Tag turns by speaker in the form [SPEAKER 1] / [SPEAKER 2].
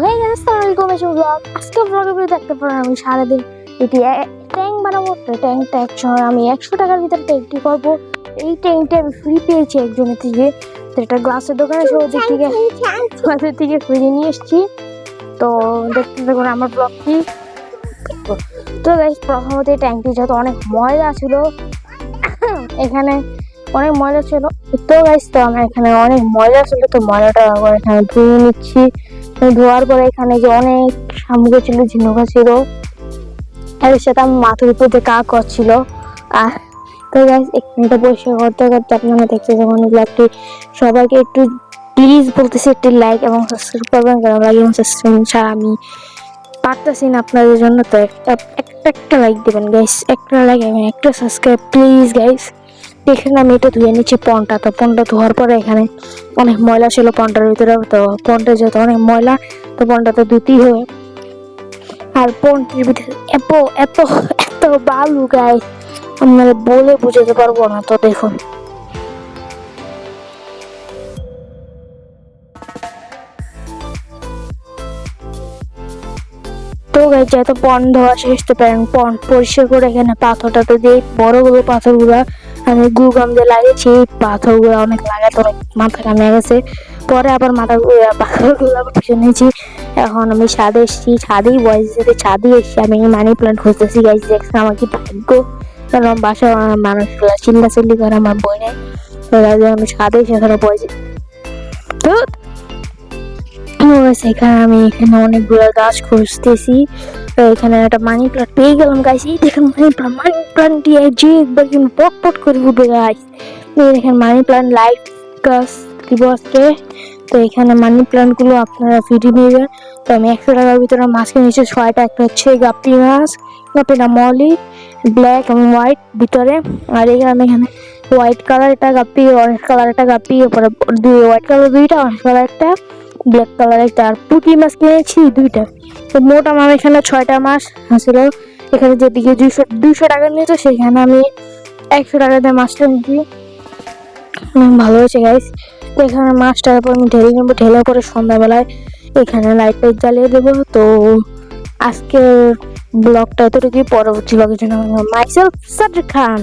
[SPEAKER 1] হয়ে গেছে এসব ব্লগ আজকে দেখতে পারেন আমি সারাদিন এটি ট্যাঙ্ক বানাবো তো ট্যাঙ্কটা একশো আমি একশো টাকার ভিতরে ট্যাঙ্কটি করব। এই ট্যাঙ্কটা আমি ফ্রি পেয়েছি একজনের থেকে তো এটা গ্লাসের দোকানে ওদের থেকে ওদের থেকে ফ্রি নিয়ে এসেছি। তো দেখতে দেখুন আমার ব্লগটি তো গাইস প্রথমত এই ট্যাঙ্কটি যেহেতু অনেক ময়লা ছিল এখানে অনেক ময়লা ছিল। তো গাইস তো আমার এখানে অনেক ময়লা ছিল তো ময়লাটা এখানে ধুয়ে নিচ্ছি। ধোয়ার পরে এখানে যে অনেক সামগ্রী ছিল ঝিনুকা ছিল এর সাথে আমার মাথার উপর দিয়ে কাক করছিল। আর তো গাইস এখানটা পরিষ্কার করতে করতে আপনারা দেখতে যখন ব্লগটি সবাইকে একটু প্লিজ বলতেছি একটি লাইক এবং সাবস্ক্রাইব করবেন, কারণ লাইক এবং সাবস্ক্রাইব ছাড়া আমি পারতেছি না আপনাদের জন্য। তো একটা একটা একটা লাইক দেবেন গাইস একটা লাইক এবং একটা সাবস্ক্রাইব প্লিজ গাইস এখানে আমি এটা ধুয়ে নিচ্ছি পনটা। তো পনটা ধোয়ার পরে এখানে অনেক ময়লা ছিল পনটার ভিতরে। তো পনটা যেহেতু অনেক ময়লা, তো পনটা তো ধুতেই হবে। আর পনটির ভিতরে এত এত বালু গাই আপনারা বলে বুঝাতে পারব না, তো দেখুন। যেহেতু পন ধোয়া শেষ, তো পন পরিষ্কার করে এখানে পাথরটা তো দিয়ে বড়গুলো পাথরগুলো আমি গুগাম দিয়ে লাগিয়েছি পাথর পাথরগুলো অনেক লাগাতে অনেক মাথা কামে গেছে। পরে আবার মাথা পাথরগুলো গুলো পিছনে নিয়েছি। এখন আমি ছাদে এসেছি, ছাদেই বয়স যেতে ছাদে এসেছি, আমি মানি প্লান্ট খুঁজতেছি গাইজ দেখছি আমার কি ভাগ্য? কারণ বাসা মানুষগুলো চিল্লা চিল্লি করে, আমার বই নেই। আমি ছাদে সেখানে বসেছি তো সেখানে আমি এখানে অনেকগুলো গাছ খুঁজতেছি। তো এখানে একটা মানি প্লান্ট পেয়ে গেলাম গাছ এই দেখেন মানি প্লান্ট মানি প্লান্ট দিয়ে যে একবার কিন্তু পট পট করে উঠবে গাছ এই দেখেন মানি প্লান্ট লাইট গাছ দিব আজকে তো এখানে মানি প্লান্টগুলো আপনারা ফ্রি নেবেন। তো আমি একশো টাকার ভিতরে মাছ কিনেছি ছয়টা। একটা হচ্ছে গাপ্পি মাছ, গাপ্পিটা মলি ব্ল্যাক এবং হোয়াইট ভিতরে। আর এখানে এখানে হোয়াইট কালার একটা গাপ্পি অরেঞ্জ কালার একটা গাপ্পি তারপরে দুই হোয়াইট কালার দুইটা অরেঞ্জ কালার একটা। ব্ল্যাক কালার একটা আর পুঁটি মাছ কিনেছি দুইটা। তো মোট আমার এখানে ছয়টা মাছ ছিল এখানে যেদিকে দুইশো দুইশো টাকা নিয়েছে সেখানে আমি একশো টাকা দিয়ে মাছটা নিয়েছি। উম, ভালো হয়েছে গাইস তো এখানে মাছটার পর আমি ঢেলে নেব ঢেলে পরে সন্ধ্যাবেলায় এখানে লাইট টাইট জ্বালিয়ে দেবো। তো আজকের ব্লগটা এতটুকুই পরবর্তী ব্লগের জন্য মাইসেলফ সাদ্র খান।